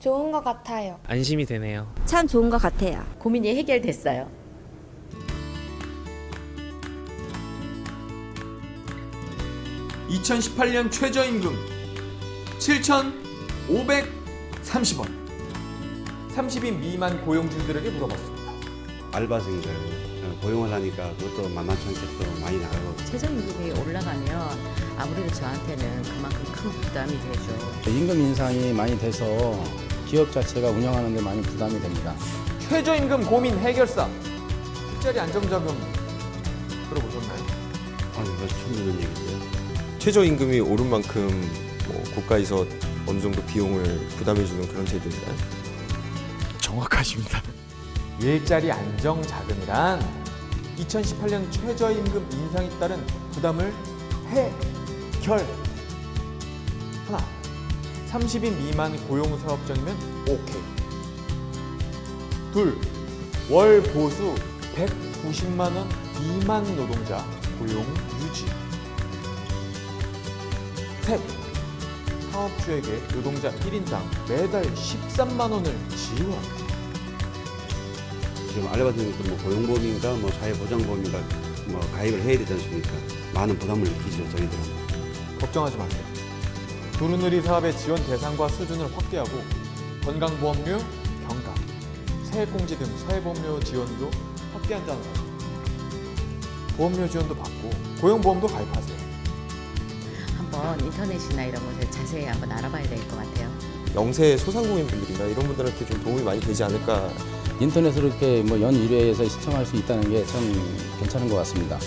좋은 것 같아요. 안심이 되네요. 참 좋은 것 같아요. 고민이 해결됐어요. 2018년 최저임금 7,530원. 30인 미만 고용주들에게 물어봤습니다. 알바생들 어, 고용을 하니까 그것도 만만치 않게 또 많이 나가고 최저임금이 올라가면 아무래도 저한테는 그만큼 큰 부담이 되죠. 임금 인상이 많이 돼서 기업 자체가 운영하는 데 많이 부담이 됩니다. 최저임금 고민 해결사. 일자리 안정자금 들어보셨나요? 아 이거 처음 듣는 얘기인데요. 최저임금이 오른 만큼 뭐 국가에서 어느 정도 비용을 부담해주는 그런 제도인가요? 정확하십니다. 일자리 안정 자금이란 2018년 최저임금 인상에 따른 부담을 해결. 하나, 30인 미만 고용 사업장이면 오케이. 둘, 월 보수 190만 원 미만 노동자 고용 유지. 셋, 사업주에게 노동자 1인당 매달 13만 원을 지원. 지금 알바생들도 뭐 고용보험인가 뭐 사회보장보험인가 뭐 가입을 해야 되지 않습니까? 많은 부담을 느끼죠 저희들은. 걱정하지 마세요. 두루누리 사업의 지원 대상과 수준을 확대하고 건강보험료, 경감, 세액공제 등 사회보험료 지원도 확대한다는 거죠. 보험료 지원도 받고 고용보험도 가입하세요. 한번 인터넷이나 이런 것을 자세히 한번 알아봐야 될 것 같아요. 영세 소상공인분들이나 이런 분들한테 좀 도움이 많이 되지 않을까 인터넷으로 이렇게 뭐 연 1회에서 시청할 수 있다는 게 참 괜찮은 것 같습니다.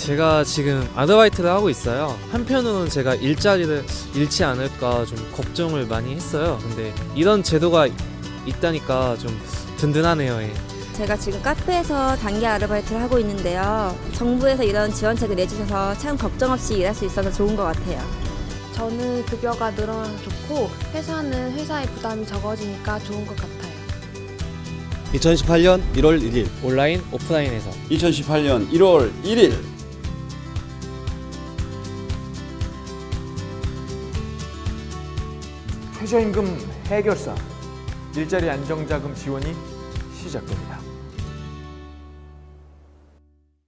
제가 지금 아르바이트를 하고 있어요. 한편으로는 제가 일자리를 잃지 않을까 좀 걱정을 많이 했어요. 근데 이런 제도가 있다니까 좀 든든하네요. 예. 제가 지금 카페에서 단기 아르바이트를 하고 있는데요. 정부에서 이런 지원책을 내주셔서 참 걱정 없이 일할 수 있어서 좋은 것 같아요. 저는 급여가 늘어나서 좋고 회사는 회사의 부담이 적어지니까 좋은 것 같아요. 2018년 1월 1일 온라인, 오프라인에서 2018년 1월 1일 최저임금 해결사 일자리 안정자금 지원이 시작됩니다.